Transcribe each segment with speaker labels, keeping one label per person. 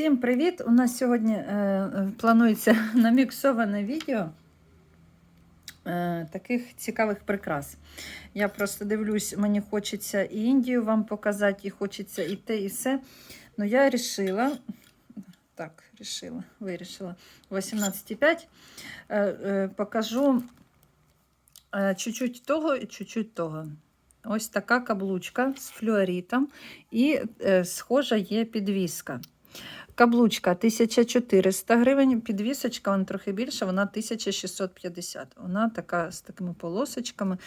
Speaker 1: Всім привіт! У нас сьогодні е, планується наміксоване відео е, таких цікавих прикрас. Я просто дивлюсь, мені хочеться і Індію вам показати, і хочеться і те, і все. Ну, я вирішила, так, решила, вирішила 18,5 е, е, покажу е, чуть-чуть того і чуть-чуть того. Ось така каблучка з флюоритом і е, схожа є підвіска. Каблучка 1400 гривень, підвісочка вона трохи більша, вона 1650. Вона така з такими полосочками,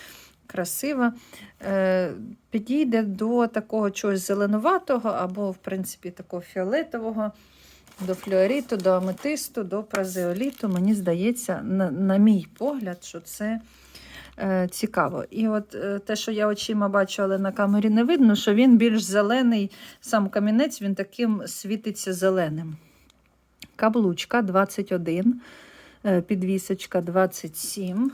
Speaker 1: красива. Е, підійде до такого чогось зеленуватого або, в принципі, такого фіолетового, до флюориту, до аметисту, до празеоліту. Мені здається, на, на мій погляд, що це цікаво. І от е, те, що я очима бачу, але на камері не видно, що він більш зелений, сам камінець, він таким світиться зеленим. Каблучка 21, е, підвісочка 27.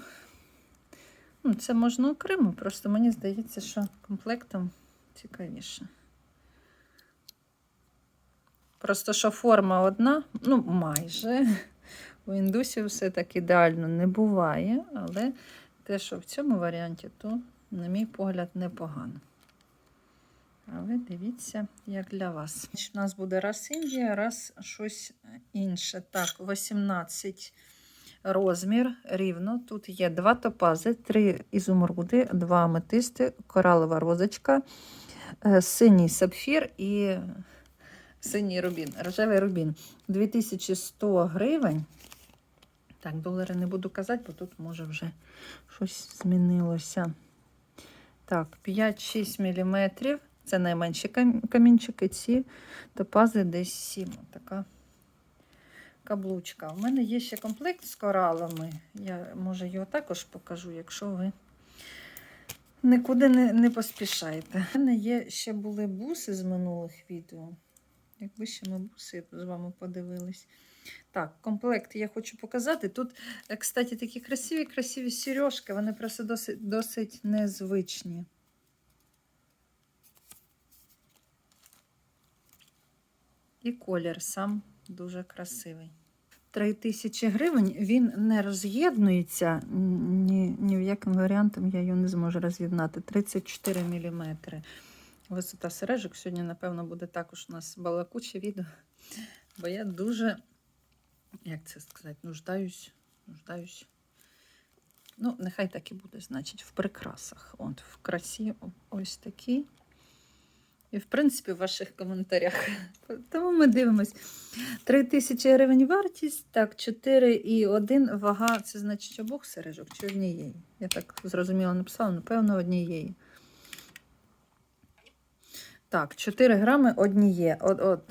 Speaker 1: Ну, Це можна окремо, просто мені здається, що комплектом цікавіше. Просто що форма одна, ну майже. У індусів все так ідеально не буває, але те, що в цьому варіанті, то, на мій погляд, непогано. А ви дивіться, як для вас. У нас буде раз Індія, раз щось інше. Так, 18 розмір рівно. Тут є два топази, три ізумруди, два аметисти, коралова розочка, е, синій сапфір і синій рубін, рожевий рубін. 2100 гривень. Так, долари не буду казати, бо тут може вже щось змінилося. Так, 5-6 мм. Це найменші камінчики, ці топази десь 7. Така каблучка. У мене є ще комплект з коралами. Я, може, його також покажу, якщо ви нікуди не, не поспішаєте. У мене є ще були буси з минулих відео. Якби ще ми буси з вами подивились. Так, комплект я хочу показати. Тут, е, кстати, такі красиві-красиві сережки, вони просто досить, досить незвичні. І колір сам дуже красивий. 3 тисячі гривень він не роз'єднується, ні, ні в яким варіантом я його не зможу роз'єднати. 34 мм. Висота сережок. Сьогодні, напевно, буде також у нас балакуче відео, бо я дуже як це сказати, нуждаюсь, нуждаюсь. Ну, нехай так і буде, значить, в прикрасах. От, в красі ось такі. І, в принципі, в ваших коментарях. Тому ми дивимось. 3 тисячі гривень вартість, так, 4 і 1 вага, це значить обох сережок чи однієї. Я так зрозуміло написала, напевно, однієї. Так, 4 грами одніє, од, од,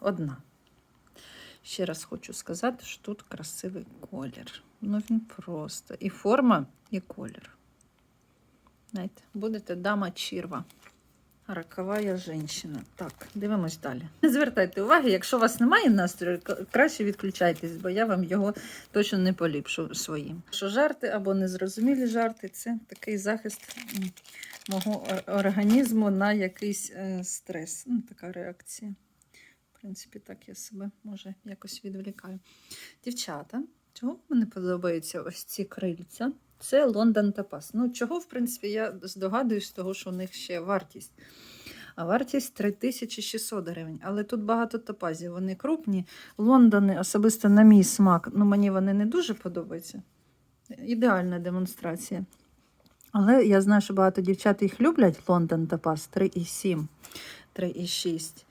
Speaker 1: одна. Ще раз хочу сказати, що тут красивий колір. Ну, він просто. І форма, і колір. Знаєте, будете дама чірва. Ракова жінка. Так, дивимось далі. Не звертайте уваги, якщо у вас немає настрою, краще відключайтесь, бо я вам його точно не поліпшу своїм. Що жарти або незрозумілі жарти це такий захист мого організму на якийсь е, стрес. Ну, така реакція. Принципі, так я себе може якось відволікаю. Дівчата, чого мені подобаються ось ці крильця? Це Лондон Тапас. Ну, чого, в принципі, я здогадуюсь, того, що у них ще вартість. А вартість 3600 гривень. Але тут багато топазів, вони крупні. Лондони, особисто на мій смак, ну мені вони не дуже подобаються. Ідеальна демонстрація. Але я знаю, що багато дівчат їх люблять. Лондон Топаз 3,7, 3,6.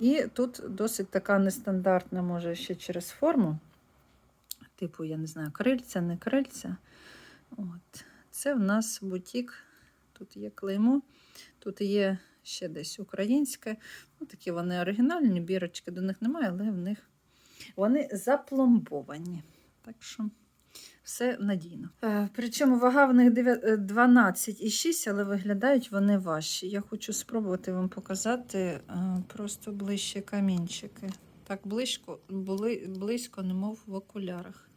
Speaker 1: І тут досить така нестандартна, може, ще через форму. Типу, я не знаю, крильця, не крильця. От. Це в нас бутік. Тут є клеймо, тут є ще десь українське. Ну, Такі вони оригінальні, бірочки до них немає, але в них вони запломбовані. Так що все надійно. Е, причому вага в них 12,6, але виглядають вони важчі. Я хочу спробувати вам показати е, просто ближче камінчики. Так близько, були, близько, немов в окулярах.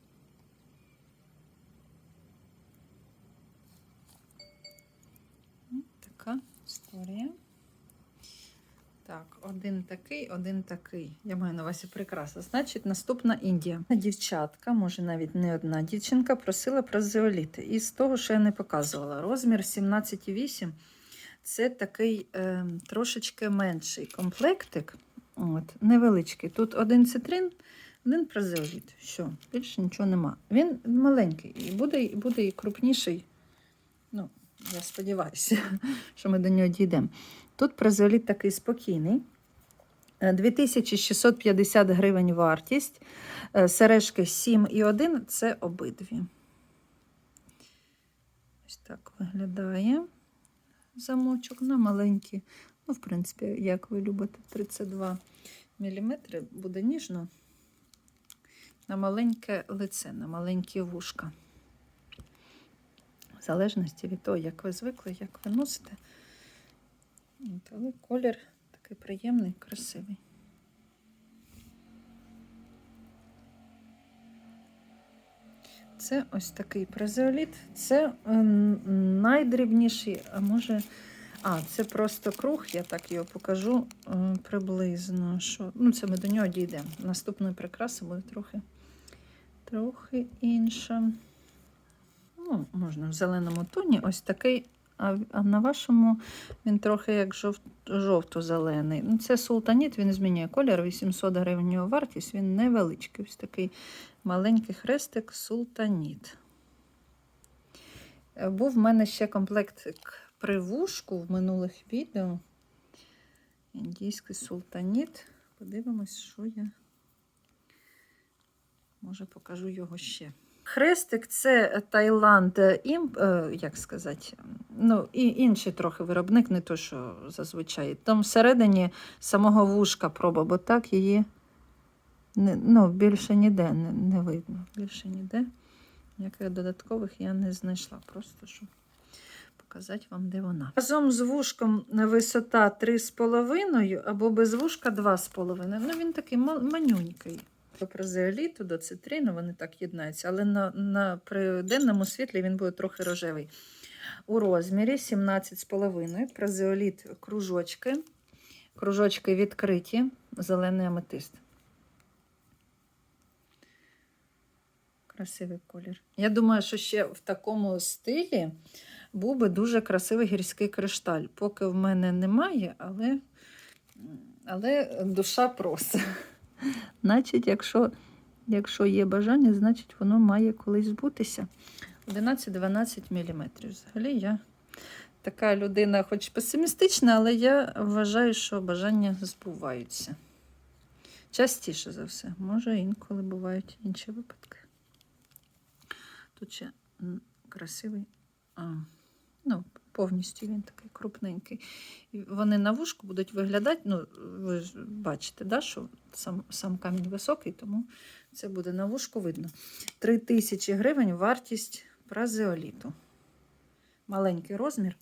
Speaker 1: Така один такий, один такий. Я маю на увазі прикраса. Значить, наступна Індія. Дівчатка, може навіть не одна дівчинка, просила про зеоліти. І з того, що я не показувала, розмір 17,8 це такий е, трошечки менший комплектик. От, невеличкий. Тут один цитрин, один прозеоліт. Все, більше нічого нема. Він маленький і буде, буде і крупніший. Ну, я сподіваюся, що ми до нього дійдемо. Тут прозеоліт такий спокійний. Е, 2650 гривень вартість. Е, Сережки 7,1 це обидві. Ось так виглядає замочок на маленькі. Ну, в принципі, як ви любите, 32 мм буде ніжно. На маленьке лице, на маленькі вушка. В залежності від того, як ви звикли, як ви носите. Але колір такий приємний, красивий. Це ось такий презеоліт. Це ем, найдрібніший, а може. А, це просто круг, я так його покажу е, приблизно. Що... Ну, це ми до нього дійдемо. Наступної прикраси буде трохи, трохи інша. Ну, можна в зеленому тоні. Ось такий а, на вашому він трохи як жовто-зелений. Ну, Це султаніт, він змінює колір, 800 гривень його вартість, він невеличкий. Ось такий маленький хрестик султаніт. Був в мене ще комплект при вушку в минулих відео. Індійський султаніт. Подивимось, що я. Може, покажу його ще. Хрестик це Таїланд імп, е, як сказати, ну, і інший трохи виробник, не то, що зазвичай. Там всередині самого вушка проба, бо так її не, ну, більше ніде не, не видно. Більше ніде. Ніяких додаткових я не знайшла. Просто щоб показати вам, де вона. Разом з вушком висота 3,5 або без вушка 2,5. Ну, він такий ма- манюнький. Прозеоліту, до цитрину вони так єднаються, але на, на, при денному світлі він буде трохи рожевий. У розмірі 17,5. Прозеоліт кружочки. Кружочки відкриті, зелений аметист. Красивий колір. Я думаю, що ще в такому стилі був би дуже красивий гірський кришталь. Поки в мене немає, але, але душа просить. Значить, якщо, якщо є бажання, значить воно має колись збутися. 11-12 мм. Взагалі я така людина, хоч песимістична, але я вважаю, що бажання збуваються. Частіше за все. Може, інколи бувають інші випадки. Тут ще красивий, а, повністю він такий крупненький. Вони на вушку будуть виглядати, ну, ви ж бачите, да, що сам, сам камінь високий, тому це буде на вушку видно. 3 тисячі гривень вартість празеоліту. Маленький розмір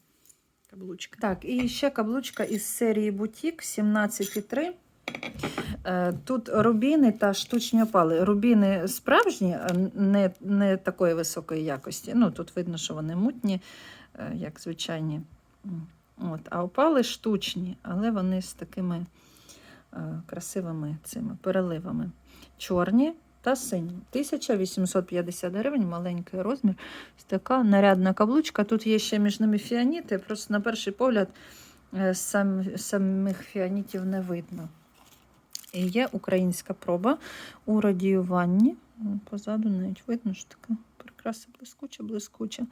Speaker 1: каблучки. Так, і ще каблучка із серії Бутік 17,3. Е, Тут рубіни та штучні опали. Рубіни справжні, а не, не такої високої якості. Ну, Тут видно, що вони мутні, е, як звичайні. От, а опали штучні, але вони з такими е, красивими цими переливами. Чорні та сині. 1850 гривень, маленький розмір. Ось така нарядна каблучка. Тут є ще між ними фіаніти. Просто на перший погляд е, сам, самих фіанітів не видно. І є українська проба у радіюванні. Позаду навіть видно, що така прикраса блискуча, блискуча.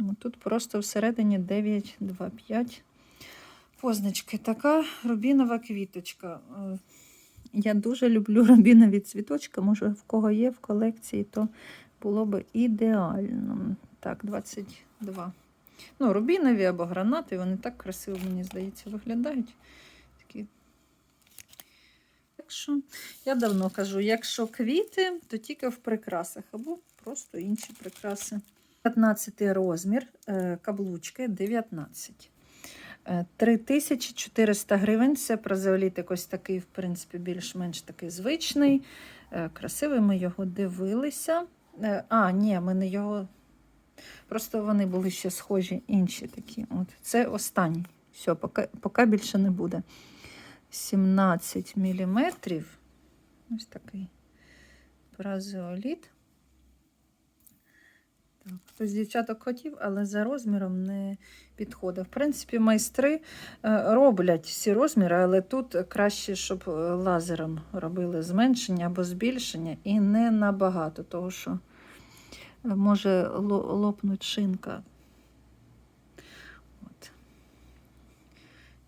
Speaker 1: О, Тут просто всередині 9,25 позначки. Така рубінова квіточка. Е, Я дуже люблю рубінові цвіточки. Може, в кого є в колекції, то було би ідеально. Так, 22. Ну, рубінові або гранати, вони так красиво, мені здається, виглядають. Такі так що я давно кажу, якщо квіти, то тільки в прикрасах або просто інші прикраси. 15 розмір, е, каблучки 19. Е, 3400 гривень. Це прозеолітик ось такий, в принципі, більш-менш такий звичний. Е, Красивий, ми його дивилися. Е, А, ні, ми не його. Просто вони були ще схожі інші такі. От. Це останній. Все, поки, поки більше не буде. 17 мм. Ось такий празеоліт. Так, хтось дівчаток хотів, але за розміром не підходить. В принципі, майстри е, роблять всі розміри, але тут краще, щоб е, лазером робили зменшення або збільшення, і не набагато, тому що може ло- лопнуть шинка. От.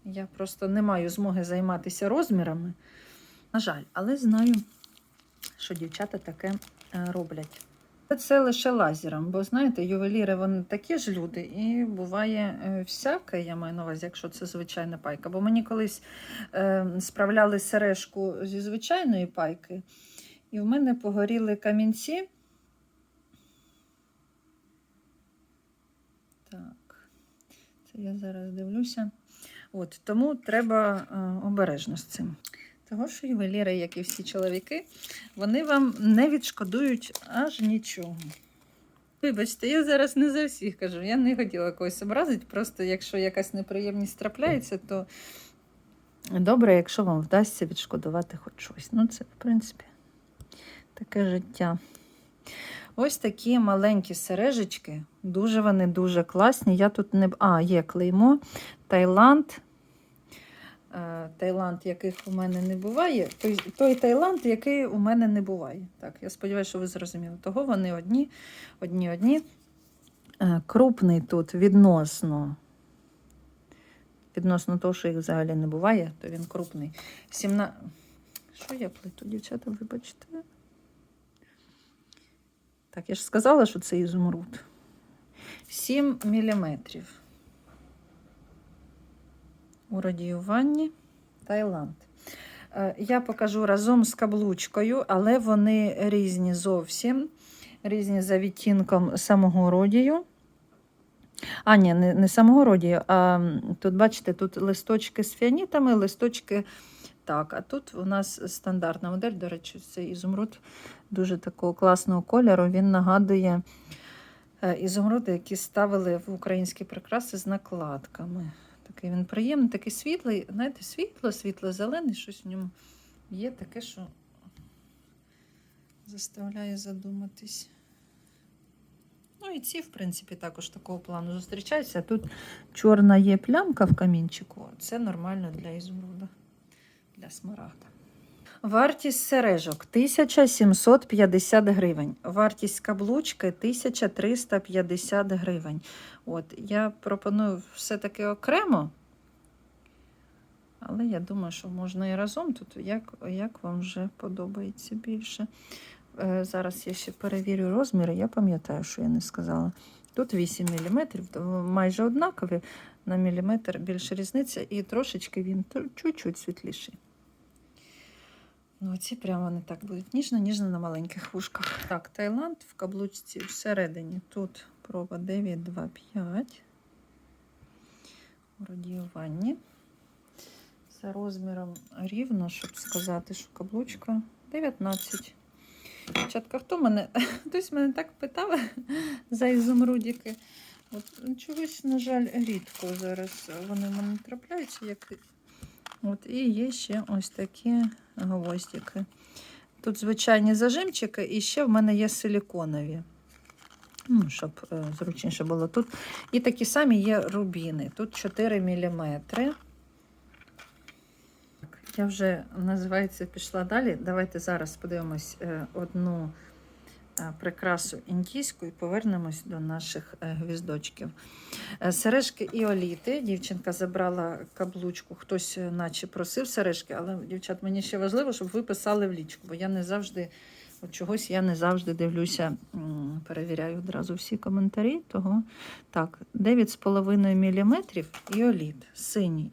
Speaker 1: Я просто не маю змоги займатися розмірами. На жаль, але знаю, що дівчата таке е, роблять. Це лише лазером, бо знаєте, ювеліри вони такі ж люди, і буває е, всяке, я маю на увазі, якщо це звичайна пайка. Бо мені колись е, справляли сережку зі звичайної пайки, і в мене погоріли камінці. Так, це я зараз дивлюся. От, тому треба е, обережно з цим. Того, що ювеліри, як і всі чоловіки, вони вам не відшкодують аж нічого. Вибачте, я зараз не за всіх кажу. Я не хотіла когось образити. Просто якщо якась неприємність трапляється, то добре, якщо вам вдасться відшкодувати хоч щось. Ну, це, в принципі, таке життя. Ось такі маленькі сережечки. Дуже вони дуже класні. Я тут не. А, є клеймо. Таїланд. Е, Таїланд, яких у мене не буває. Той, той Таїланд, який у мене не буває. Так, я сподіваюся, що ви зрозуміли. Того вони одні, одні, одні. Е, Крупний тут відносно. Відносно того, що їх взагалі не буває, то він крупний. 17... Що я плету, дівчата, вибачте. Так, я ж сказала, що це ізумруд. 7 міліметрів. У радіюванні Таїланд. Е, Я покажу разом з каблучкою, але вони різні зовсім. Різні за відтінком самого родію. А, ні, не, не самого родію, а тут, бачите, тут листочки з фіанітами, листочки. Так, а тут у нас стандартна модель. До речі, цей ізумруд дуже такого класного кольору. Він нагадує е, ізумруди, які ставили в українські прикраси з накладками. Такий він приємний, такий світлий, знаєте, світло, світло-зелений, щось в ньому є таке, що заставляє задуматись. Ну і ці, в принципі, також такого плану зустрічаються. Тут чорна є плямка в камінчику. Це нормально для ізумруда, для смарагда. Вартість сережок 1750 гривень. Вартість каблучки 1350 гривень. От, я пропоную все-таки окремо. Але я думаю, що можна і разом тут, як, як вам вже подобається більше. Е, зараз я ще перевірю розміри. Я пам'ятаю, що я не сказала. Тут 8 мм, майже однакові, на міліметр більше різниця, і трошечки він чуть-чуть світліший. Ну, ці прямо не так будуть ніжно-ніжно на маленьких вушках. Так, Таїланд в каблучці всередині. Тут проба 925. У радіюванні. За розміром рівно, щоб сказати, що каблучка 19. Дівчатка, хто мене? Хтось мене так питав за ізумрудики. От чогось, на жаль, рідко зараз вони в мене трапляються. Як... От, і є ще ось такі гвоздики. Тут звичайні зажимчики, і ще в мене є силіконові. Ну, щоб е, зручніше було тут. І такі самі є рубіни. Тут 4 мм. Я вже, називається, пішла далі. Давайте зараз подивимось е, одну прикрасу індійську і повернемось до наших е, гвіздочків. Е, Сережки і оліти. Дівчинка забрала каблучку, хтось е, наче просив сережки, але, дівчат, мені ще важливо, щоб ви писали в лічку, бо я не завжди. От чогось я не завжди дивлюся, перевіряю одразу всі коментарі. Того так, 9,5 мм і оліт синій.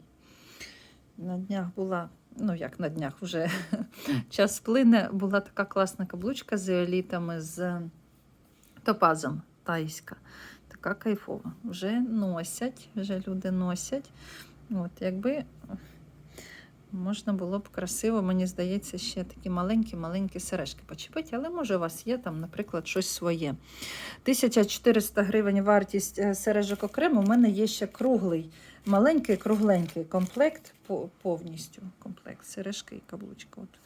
Speaker 1: На днях була, ну як на днях, вже час плине, була така класна каблучка з еолітами, з топазом тайська. Така кайфова. Вже носять, вже люди носять. От, якби можна було б красиво, мені здається, ще такі маленькі-маленькі сережки почепити, але може у вас є там, наприклад, щось своє. 1400 гривень вартість е, сережок окремо. У мене є ще круглий, маленький, кругленький комплект повністю. Комплект сережки і каблучка. От.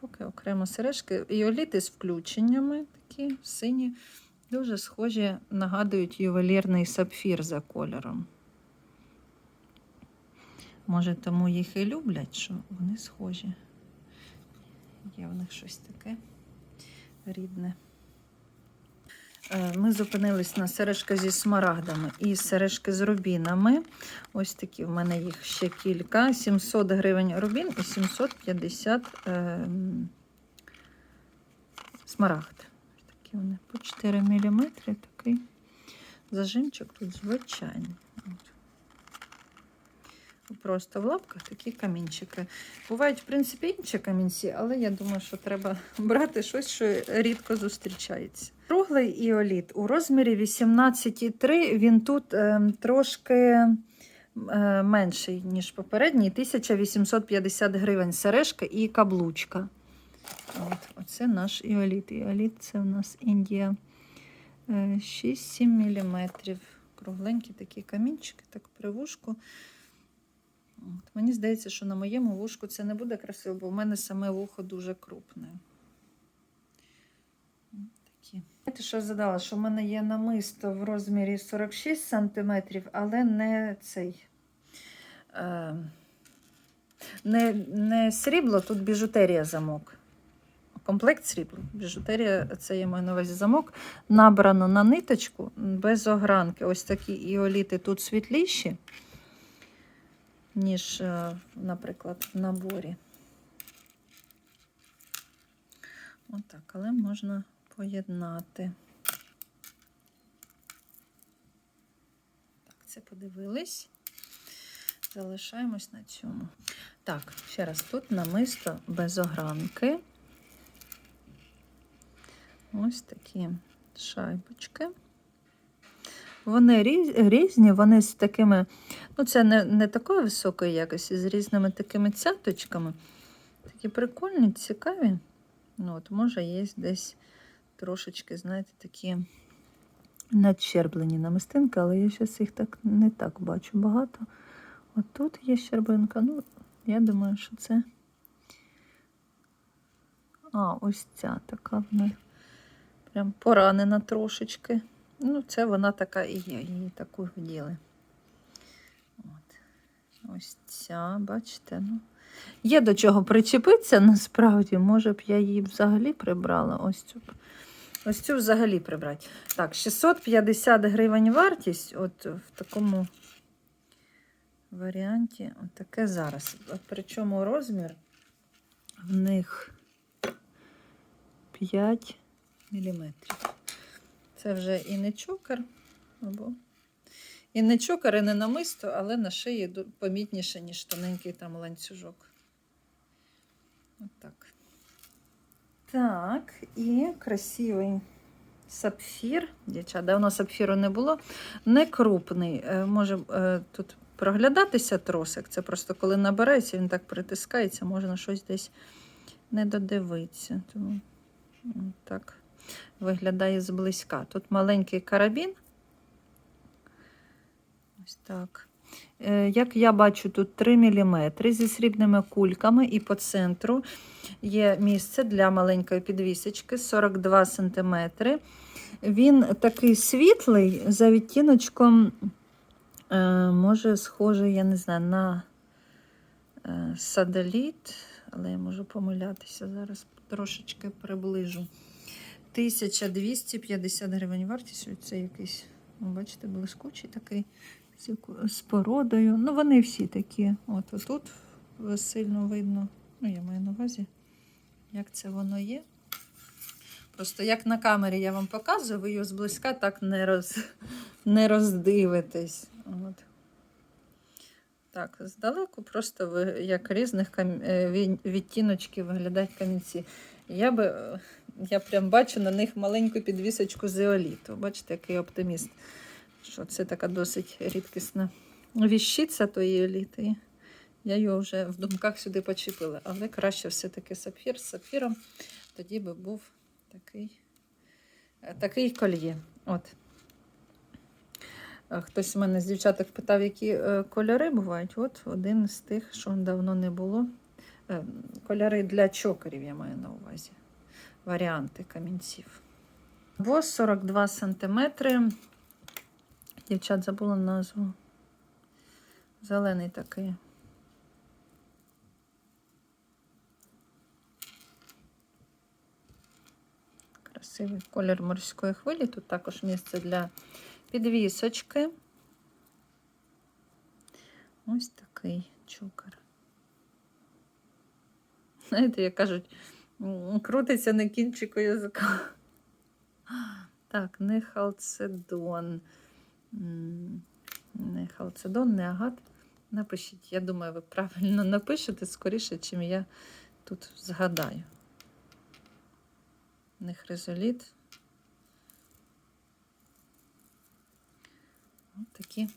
Speaker 1: Поки окремо сережки. І оліти з включеннями такі сині. Дуже схожі, нагадують ювелірний сапфір за кольором. Може, тому їх і люблять, що вони схожі. Є в них щось таке рідне. Е, Ми зупинились на сережка зі смарагдами і сережки з рубінами. Ось такі в мене їх ще кілька. 700 гривень рубін і 750 е, смарагд. Такі вони по 4 мм. Такий зажимчик тут звичайний. Просто в лапках такі камінчики. Бувають, в принципі, інші камінці, але я думаю, що треба брати щось, що рідко зустрічається. Круглий іоліт у розмірі 18,3. Він тут е, трошки е, менший, ніж попередній. 1850 гривень сережка і каблучка. От, оце наш іоліт. Іоліт це у нас Індія е, 6-7 мм. Кругленькі такі камінчики, так при вушку. От. Мені здається, що на моєму вушку це не буде красиво, бо в мене саме вухо дуже крупне. Такі. Знаєте, що задала? Що в мене є намисто в розмірі 46 см, але не цей. Е, не, не срібло, тут біжутерія замок. Комплект срібла. Біжутерія, це я маю на увазі замок. Набрано на ниточку без огранки. Ось такі іоліти тут світліші ніж, е, наприклад, в наборі. Отак, але можна поєднати. Так, це подивились. Залишаємось на цьому. Так, ще раз, тут намисто без огранки. Ось такі шайбочки. Вони різ- різні, вони з такими, ну це не, не такої високої якості, з різними такими цяточками. Такі прикольні, цікаві. Ну, от, може, є десь трошечки, знаєте, такі надщерблені намистинки, але я зараз їх так не так бачу багато. От тут є щербинка. Ну, я думаю, що це. А, ось ця така вона прям поранена трошечки. Ну, це вона така і є, таку вділи. От. Ось ця, бачите, ну. Є до чого причепитися, насправді, може б я її взагалі прибрала. Ось цю. Ось цю взагалі прибрати. Так, 650 гривень вартість, от в такому варіанті. От таке зараз. Причому розмір в них 5 міліметрів. Це вже і не чокер, або і не чокер, і не намисто, але на шиї помітніше, ніж тоненький там ланцюжок. Отак. Так, і красивий сапфір. Дівчат, давно сапфіру не було. Не крупний. Е, Може е, тут проглядатися тросик. Це просто коли набирається, він так притискається, можна щось десь не додивитися. Тому так виглядає зблизька. Тут маленький карабін. Ось так. Е, Як я бачу, тут 3 мм зі срібними кульками, і по центру є місце для маленької підвісочки 42 см. Він такий світлий, за відтіночком, е, може, схожий, я не знаю, на е, садоліт, але я можу помилятися. Зараз трошечки приближу. 1250 гривень вартість. Це якийсь, ну, бачите, блискучий такий з, породою. Ну, вони всі такі. От тут сильно видно. Ну, я маю на увазі, як це воно є. Просто як на камері я вам показую, ви його зблизька так не, роз, не роздивитесь. От. Так, здалеку просто ви, як різних кам... е, відтіночків виглядають камінці. Я би, я прям бачу на них маленьку підвісочку з еоліту. Бачите, який оптиміст. Що це така досить рідкісна віщиця тої еліти. Я його вже в думках сюди почепила, але краще все-таки сапфір з сапфіром. Тоді би був такий, е, такий кольє. От. Е, Хтось у мене з дівчаток питав, які е, кольори бувають. От один з тих, що давно не було. Кольори для чокерів, я маю на увазі. Варіанти камінців. Або 42 сантиметри. Дівчат забула назву. Зелений такий. Красивий колір морської хвилі. Тут також місце для підвісочки. Ось такий чокер. Знаєте, як кажуть, крутиться на кінчику язика. Так, не халцедон. Не халцедон, не агат. Напишіть, я думаю, ви правильно напишете скоріше, чим я тут згадаю. Не хризоліт. От такі,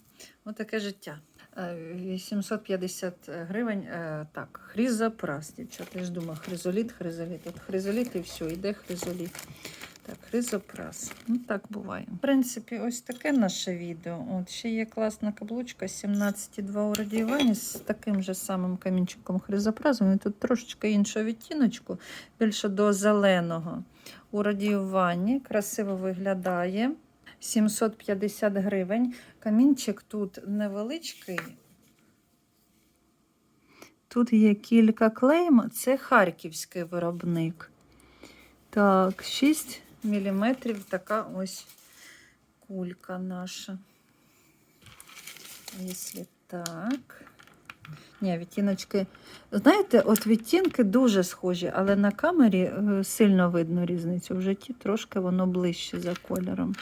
Speaker 1: от таке життя. Е, 850 гривень. е, Так, хризопрас, дівчата. Я ж думаю, хризоліт, хризоліт. От хризоліт і все, йде хризоліт. Так, хризопрас. Ну, так буває. В принципі, ось таке наше відео. От ще є класна каблучка 17,2 у радіюванні з таким же самим камінчиком хризопразом. І тут трошечки іншого відтіночку, більше до зеленого. У радіюванні красиво виглядає. 750 гривень. Камінчик тут невеличкий. Тут є кілька клейм. Це харківський виробник. Так, 6 мм така ось кулька наша. Якщо так. Ні, відтіночки. Знаєте, от відтінки дуже схожі, але на камері е, сильно видно різницю. В житті трошки воно ближче за кольором.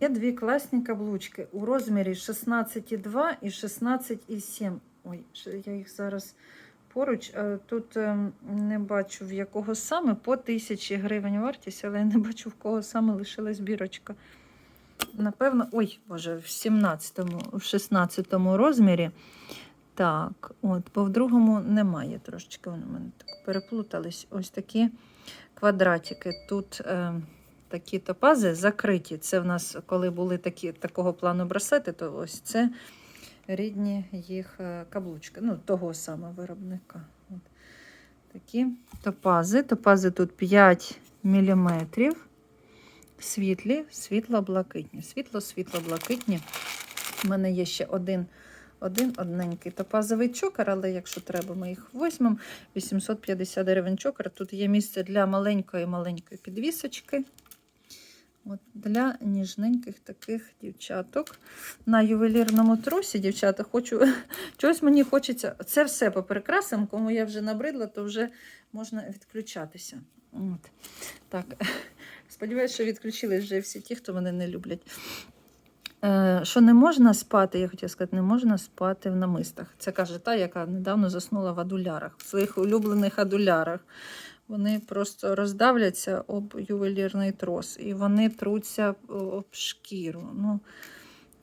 Speaker 1: Є дві класні каблучки у розмірі 16,2 і 16,7. Ой, я їх зараз поруч. Е, Тут ем, не бачу в якого саме по 1000 гривень вартість, але я не бачу в кого саме лишилась бірочка. Напевно, ой, боже, в 17-му, в 16-му розмірі. Так, от, бо в другому немає трошечки. Вони у мене так переплутались. Ось такі квадратики. Тут е, такі топази закриті. Це в нас, коли були такі, такого плану браслети, то ось це рідні їх е, каблучки. Ну, того саме виробника. От. Такі топази. Топази тут 5 мм. Світлі, світло-блакитні. Світло-світло-блакитні. У мене є ще один, один одненький топазовий чокер, але якщо треба, ми їх візьмемо. 850 гривень чокер. Тут є місце для маленької-маленької підвісочки. От Для ніжненьких таких дівчаток. На ювелірному тросі, дівчата, хочу. Чогось мені хочеться. Це все по прикрасам, кому я вже набридла, то вже можна відключатися. От. Так. Сподіваюся, що відключились вже всі ті, хто мене не люблять. Е, що не можна спати, я хотіла сказати, не можна спати в намистах. Це каже та, яка недавно заснула в адулярах, в своїх улюблених адулярах. Вони просто роздавляться об ювелірний трос і вони труться об шкіру. Ну,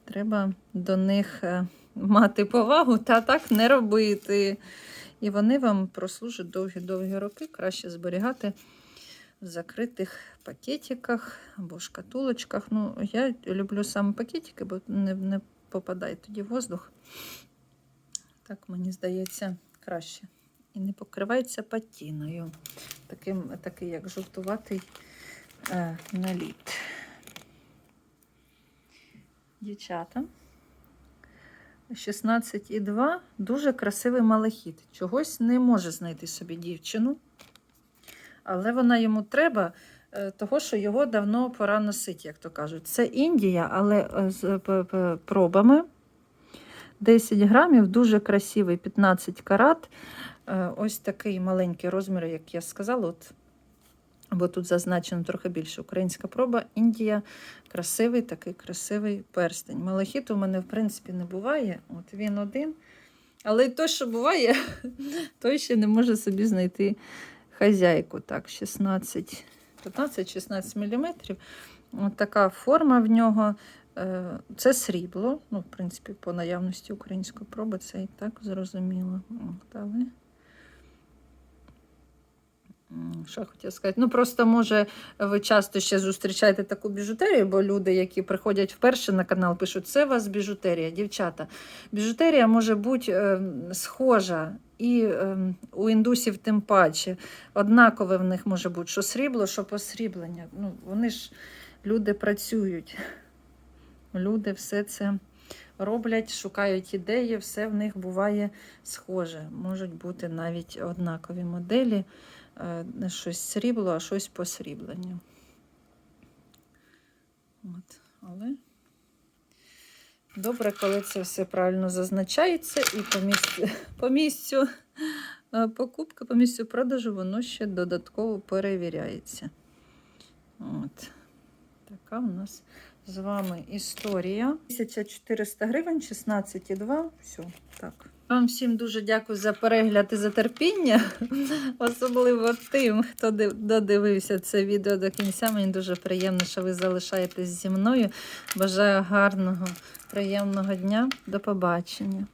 Speaker 1: треба до них е, мати повагу та так не робити. І вони вам прослужать довгі-довгі роки. Краще зберігати в закритих пакетиках або шкатулочках. Ну, я люблю саме пакетики, бо не, не попадає тоді воздух. Так, мені здається, краще. І не покривається патіною. Таким, такий, як жовтуватий е, наліт. Дівчата. 16,2 дуже красивий малахіт. Чогось не може знайти собі дівчину але вона йому треба, е, того, що його давно пора носити, як то кажуть. Це Індія, але е, з п- пробами 10 грамів, дуже красивий, 15 карат. Е, Ось такий маленький розмір, як я сказала. От, бо тут зазначено трохи більше українська проба. Індія красивий, такий красивий перстень. Малахіту у мене, в принципі, не буває. От він один. Але й той, що буває, той ще не може собі знайти хазяйку. Так, 16, 15-16 мм. От така форма в нього. Е, Це срібло. Ну, в принципі, по наявності української проби це і так зрозуміло. От, але... Що я хотіла сказати? Ну, просто, може, ви часто ще зустрічаєте таку біжутерію, бо люди, які приходять вперше на канал, пишуть, це у вас біжутерія, дівчата. Біжутерія може бути е, схожа і е, у індусів тим паче. Однакове в них може бути що срібло, що посріблення. Ну, вони ж люди працюють. Люди все це роблять, шукають ідеї, все в них буває схоже. Можуть бути навіть однакові моделі, е, щось срібло, а щось посріблення. От. Але добре, коли це все правильно зазначається, і по місцю, по місцю е, покупки, по місцю продажу, воно ще додатково перевіряється. От. Така у нас з вами історія. 1400 гривень, 16,2. Все, так. Вам всім дуже дякую за перегляд і за терпіння. Особливо тим, хто додивився це відео до кінця. Мені дуже приємно, що ви залишаєтесь зі мною. Бажаю гарного, приємного дня. До побачення.